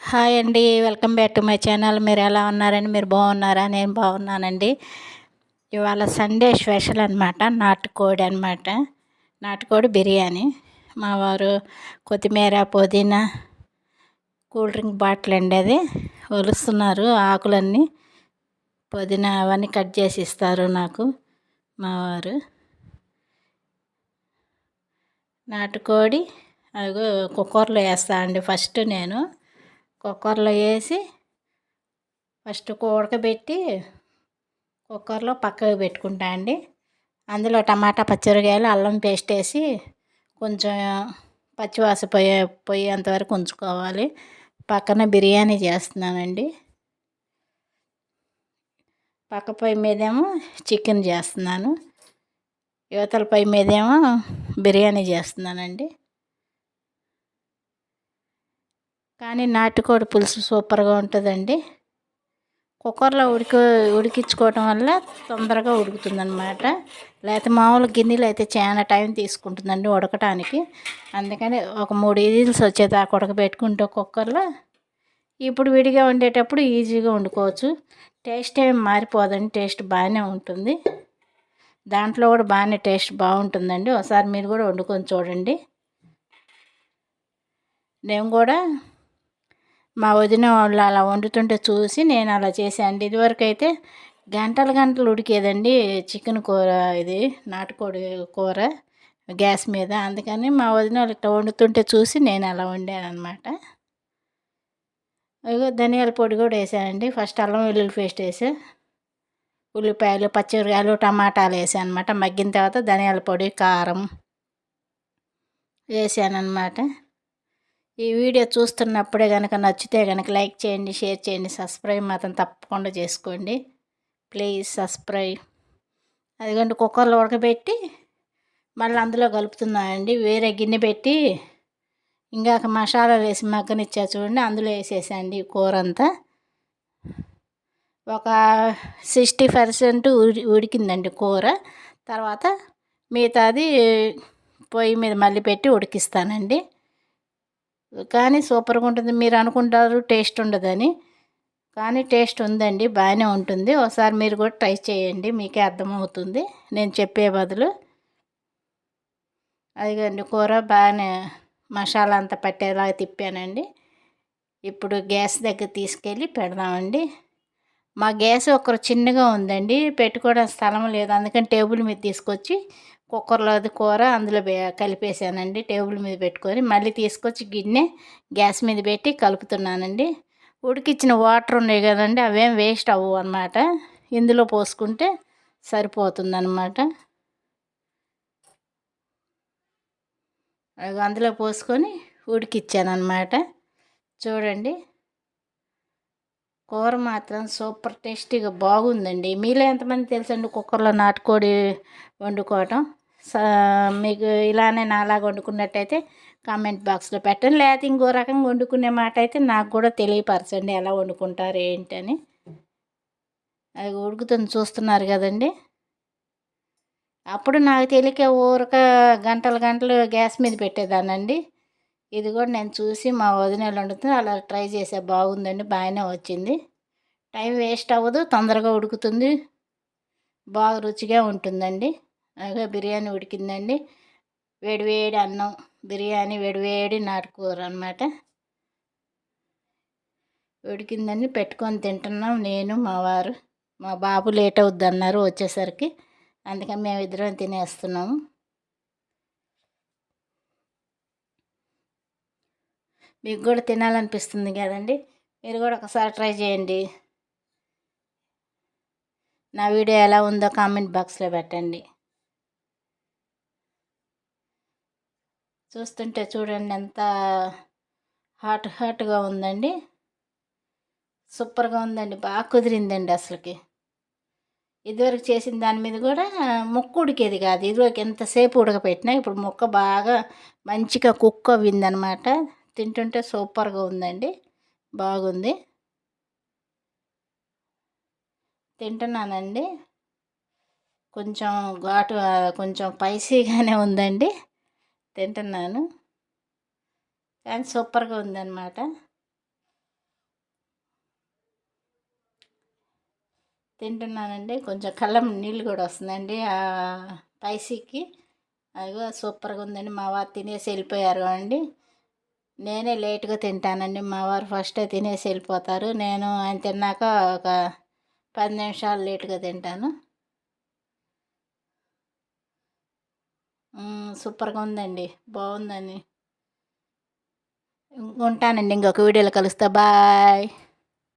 Hi అండి welcome back to my channel. మీరు ఎలా ఉన్నారని మీరు బాగున్నారా? నేను బాగున్నానండి. ఇవాళ సండే స్పెషల్ అనమాట నాటుకోడి అనమాట నాటుకోడి బిర్యానీ. మా వారు కొత్తిమీర పుదీనా కూల్ డ్రింక్ బాటిల్ అండి అది. ఒలుస్తున్నారు ఆకులన్నీ. పుదీనా అవన్నీ కట్ చేసి ఇస్తారు నాకు మా వారు. నాటుకోడి అదిగో కుక్కర్లో వేస్తా అండి ఫస్ట్ నేను. కుక్కర్లో వేసి ఫస్ట్ ఉడకబెట్టి కుక్కర్లో పక్కకు పెట్టుకుంటా అండి. అందులో టమాటా పచ్చిమిరకాయలు అల్లం పేస్ట్ వేసి కొంచెం పచ్చివాస పోయే పోయేంతవరకు ఉంచుకోవాలి. పక్కన బిర్యానీ చేస్తున్నానండి. పక్క పొయ్యి మీదేమో చికెన్ చేస్తున్నాను. యువతల పొయ్యి మీదేమో బిర్యానీ చేస్తున్నానండి. కానీ నాటుకోడి పులుసు సూపర్గా ఉంటుందండి. కుక్కర్లో ఉడికి ఉడికించుకోవటం వల్ల తొందరగా ఉడుకుతుందనమాట లేకపోతే మామూలు గిన్నెలు అయితే చాలా టైం తీసుకుంటుందండి ఉడకటానికి. అందుకని ఒక మూడు ఈజిల్స్ వచ్చేదాకా ఉడకబెట్టుకుంటే కుక్కర్లో ఇప్పుడు విడిగా ఉండేటప్పుడు ఈజీగా వండుకోవచ్చు. టేస్ట్ ఏమి మారిపోదండి టేస్ట్ బాగానే ఉంటుంది. దాంట్లో కూడా బాగానే టేస్ట్ బాగుంటుందండి. ఒకసారి మీరు కూడా వండుకొని చూడండి. నేను కూడా మా వదిన వాళ్ళు అలా వండుతుంటే చూసి నేను అలా చేశాను ఇదివరకు అయితే గంటలు గంటలు ఉడికేదండి చికెన్ కూర ఇది నాటుకోడి కూర గ్యాస్ మీద. అందుకని మా వదిన వాళ్ళు ఇట్లా వండుతుంటే చూసి నేను అలా వండాను అనమాట ధనియాల పొడి కూడా వేసానండి. ఫస్ట్ అల్లం వెల్లుల్లి పేస్ట్ వేసా ఉల్లిపాయలు పచ్చిమిరకాయలు టమాటాలు వేసాను అనమాట మగ్గిన తర్వాత ధనియాల పొడి కారం వేసాను అనమాట ఈ వీడియో చూస్తున్నప్పుడే కనుక నచ్చితే కనుక లైక్ చేయండి షేర్ చేయండి సబ్స్క్రైబ్ మాత్రం తప్పకుండా చేసుకోండి. Please subscribe. అదిగండి కుక్కర్లో ఉడకబెట్టి మళ్ళీ అందులో కలుపుతున్నానండి. వేరే గిన్నె పెట్టి ఇంకాక మసాలాలు వేసి మగ్గనిచ్చా చూడండి. అందులో వేసేసండి కూర అంతా ఒక సిక్స్టీ పర్సెంట్ ఉడి ఉడికిందండి కూర. తర్వాత మిగతాది పొయ్యి మీద మళ్ళీ పెట్టి ఉడికిస్తానండి. కానీ సూపర్గా ఉంటుంది. మీరు అనుకుంటారు టేస్ట్ ఉండదని. కానీ టేస్ట్ ఉందండి బాగానే ఉంటుంది. ఒకసారి మీరు కూడా ట్రై చేయండి మీకే అర్థమవుతుంది. నేను చెప్పే బదులు. అదిగండి కూర బాగానే మసాలా అంతా పట్టేలాగా తిప్పానండి. ఇప్పుడు గ్యాస్ దగ్గర తీసుకెళ్ళి పెడదామండి. మా గ్యాస్ ఒకరు చిన్నగా ఉందండి పెట్టుకోవడం స్థలం లేదు. అందుకని టేబుల్ మీద తీసుకొచ్చి కుక్కర్లో అది కూర అందులో కలిపేసానండి. టేబుల్ మీద పెట్టుకొని మళ్ళీ తీసుకొచ్చి గిన్నె గ్యాస్ మీద పెట్టి కలుపుతున్నానండి. ఉడికిచ్చిన వాటర్ ఉన్నాయి కదండి అవేం వేస్ట్ అవ్వవు అనమాట ఇందులో పోసుకుంటే సరిపోతుందన్నమాట. అందులో పోసుకొని ఉడికిచ్చానమాట చూడండి. కూర మాత్రం సూపర్ టేస్టీగా బాగుందండి. మీలో ఎంతమంది తెలుసండి కుక్కర్లో నాటుకోడి వండుకోవటం? మీకు ఇలానే నాలాగా వండుకున్నట్టయితే కామెంట్ బాక్స్లో పెట్టండి. లేకపోతే ఇంకో రకంగా వండుకునే మాట అయితే నాకు కూడా తెలియపరచండి ఎలా వండుకుంటారు ఏంటని. అది ఉడుకుతుంది చూస్తున్నారు కదండి. అప్పుడు నాకు తెలియక ఊరక గంటలు గంటలు గ్యాస్ మీద పెట్టేదానండి ఇది కూడా నేను చూసి మా వదినలు వండుతుంది. అలా ట్రై చేసే బాగుందండి బాగానే వచ్చింది. టైం వేస్ట్ అవ్వదు తొందరగా ఉడుకుతుంది. బాగా రుచిగా ఉంటుందండి. అలాగే బిర్యానీ ఉడికిందండి. వేడివేడి అన్నం బిర్యానీ వేడివేడి నాటుకూర అనమాట ఉడికిందని పెట్టుకొని తింటున్నాం నేను మా వారు. మా బాబు లేట్ అవుద్ది అన్నారు వచ్చేసరికి. అందుకని మేము ఇద్దరం తినేస్తున్నాము. మీకు కూడా తినాలనిపిస్తుంది కదండి. మీరు కూడా ఒకసారి ట్రై చేయండి. నా వీడియో ఎలా ఉందో కామెంట్ బాక్స్లో పెట్టండి. చూస్తుంటే చూడండి ఎంత హాట్ హాట్గా ఉందండి. సూపర్గా ఉందండి. బాగా కుదిరిందండి అసలుకి. ఇదివరకు చేసిన దాని మీద కూడా ముక్క ఉడికేది కాదు. ఇదివరకు ఎంతసేపు ఉడకపెట్టినా ఇప్పుడు ముక్క బాగా మంచిగా కుక్ అవ్విందనమాట. తింటుంటే సూపర్గా ఉందండి. బాగుంది. తింటున్నానండి. కొంచెం ఘాటు కొంచెం పైసీగానే ఉందండి. తింటున్నాను. కానీ సూపర్గా ఉందన్నమాట. తింటున్నానండి. కొంచెం కళ్ళం నీళ్ళు కూడా వస్తుందండి. ఆ స్పైసీకి. అదిగో సూపర్గా ఉందండి. మా వారు తినేసి వెళ్ళిపోయారు అండి. నేనే లేట్గా తింటానండి. మా వారు ఫస్టే తినేసి వెళ్ళిపోతారు. నేను ఆయన తిన్నాక ఒక పది నిమిషాలు లేట్గా తింటాను. సూపర్గా ఉందండి. బాగుందని ఉంటానండి ఇంకొక వీడియోలో కలుస్తా. బాయ్.